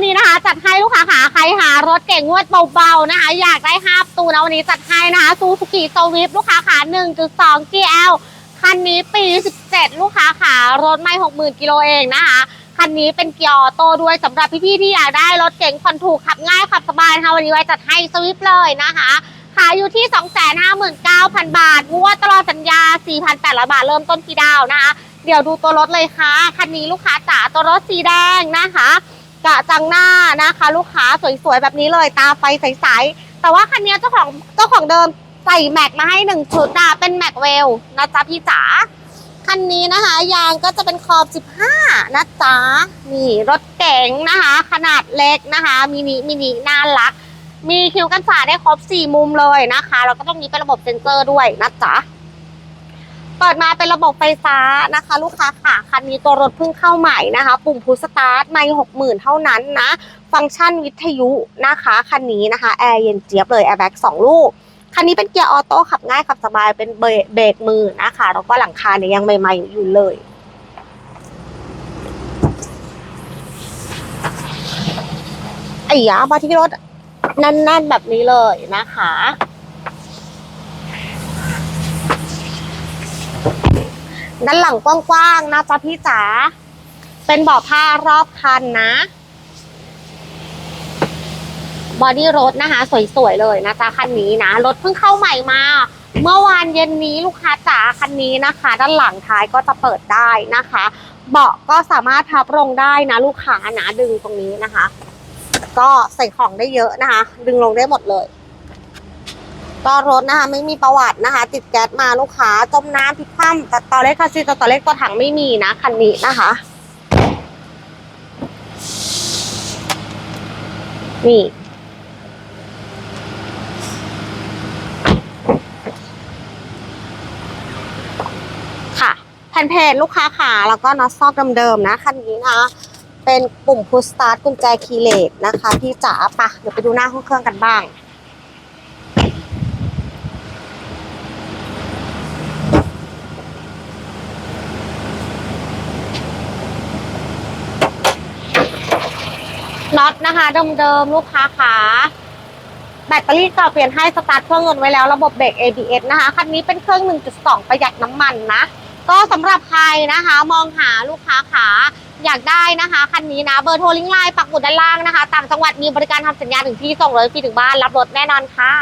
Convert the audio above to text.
วันนี้นะคะ จัดให้ลูกค้าขาใครหารถเก่งงวดเบาๆนะคะ อยากได้ห้าประตูนะวันนี้จัดให้นะคะซูซูกิโซวิฟลูกค้าขา1.2 GL คันนี้ปี 17 ลูกค้าขารถไม่ 60,000 กิโลเองนะคะ คันนี้เป็นเกียร์ออโต้ด้วยสำหรับพี่ๆที่อยากได้รถเก๋งผ่อนถูกขับง่ายขับสบายนะคะวันนี้ไว้จัดให้สวิฟเลยนะคะขายอยู่ที่ 259,000 บาทงวดตลอดสัญญา 4,800 บาทเริ่มต้นที่ดาวนะคะ เดี๋ยวดูตัวรถเลยค่ะ คันนี้ลูกค้าจ๋าตัวรถสีแดงนะคะ กะจังหน้านะคะ ลูกค้าสวยๆแบบนี้เลยตาไฟใสๆแต่ว่าคันนี้เจ้าของเจ้าของเดิมใส่แม็กมาให้หนึ่งชุดนะเป็นแม็กเวลนะจ๊ะพี่จ๋าคันนี้นะคะ ยางก็จะเป็นขอบ 15 นะจ๊ะนี่รถเก๋งนะคะ ขนาดเล็กนะคะมินิมินิน่ารัก มีคิวกันฝาได้ครบ 4 มุมเลยนะคะแล้วก็ต้องมีเป็นระบบเซ็นเซอร์ด้วยนะจ๊ะ เปิดมาเป็นระบบไฟฟ้านะคะ ลูกค้าค่ะคันนี้ตัวรถเพิ่งเข้าใหม่นะคะ ปุ่มพุสตาร์ทไม่หกหมื่นเท่านั้นนะ ฟังก์ชันวิทยุนะคะคันนี้นะคะแอร์เย็นเจี๊ยบเลยแอร์แบ็กสองลูกคันนี้เป็นเกียร์ออโต้ขับง่ายขับสบายเป็นเบรเบรกมือนะคะแล้วก็หลังคาเนี่ยยังใหม่ๆอยู่เลย ไอ้ยามาที่รถแน่นๆแบบนี้เลยนะคะ ด้านหลังกว้างๆนะจ๊ะพี่จ๋าเป็นเบาะผ้ารอบคันนะบอดี้รถนะคะ สวยๆเลยนะจ๊ะคันนี้นะรถเพิ่งเข้าใหม่มา เมื่อวานเย็นนี้ลูกค้าจ๋าคันนี้นะคะ ด้านหลังท้ายก็จะเปิดได้นะคะ เบาะก็สามารถพับลงได้นะ ลูกค้านะดึงตรงนี้นะคะ ก็ใส่ของได้เยอะนะคะ ดึงลงได้หมดเลย ก็รถนะคะไม่มีประวัตินะคะ ติดแก๊สมาลูกค้าจมน้ำพลิกคว่ำแต่ต่อเล็กคาซีต่ต่อเล็กตัวถังไม่มีนะคันนี้นะคะนี่ค่ะแผ่นเพจลูกค้าขาแล้วก็น็อตซอกเดิมๆนะคันนี้นะเป็นปุ่มพุชสตาร์ทกุญแจคีย์เลสนะคะพี่จ๋าปะเดี๋ยวไปดูหน้าห้องเครื่องกันบ้าง น็อตนะคะเดิมๆลูกค้าขาแบตเตอรี่เก่าเปลี่ยนให้สตาร์ทเครื่องยนต์ไว้แล้วระบบเบรก ABS นะคะคันนี้เป็นเครื่อง 1.2 ประหยัดน้ำมันนะ ก็สำหรับใครนะคะมองหาลูกค้าขาอยากได้นะคะคันนี้นะเบอร์โทรลิงก์ไลน์ปักหมุดด้านล่างนะคะ ต่างจังหวัดมีบริการทำสัญญาถึงที่ส่งเลยฟรีถึงบ้านรับรถแน่นอนค่ะ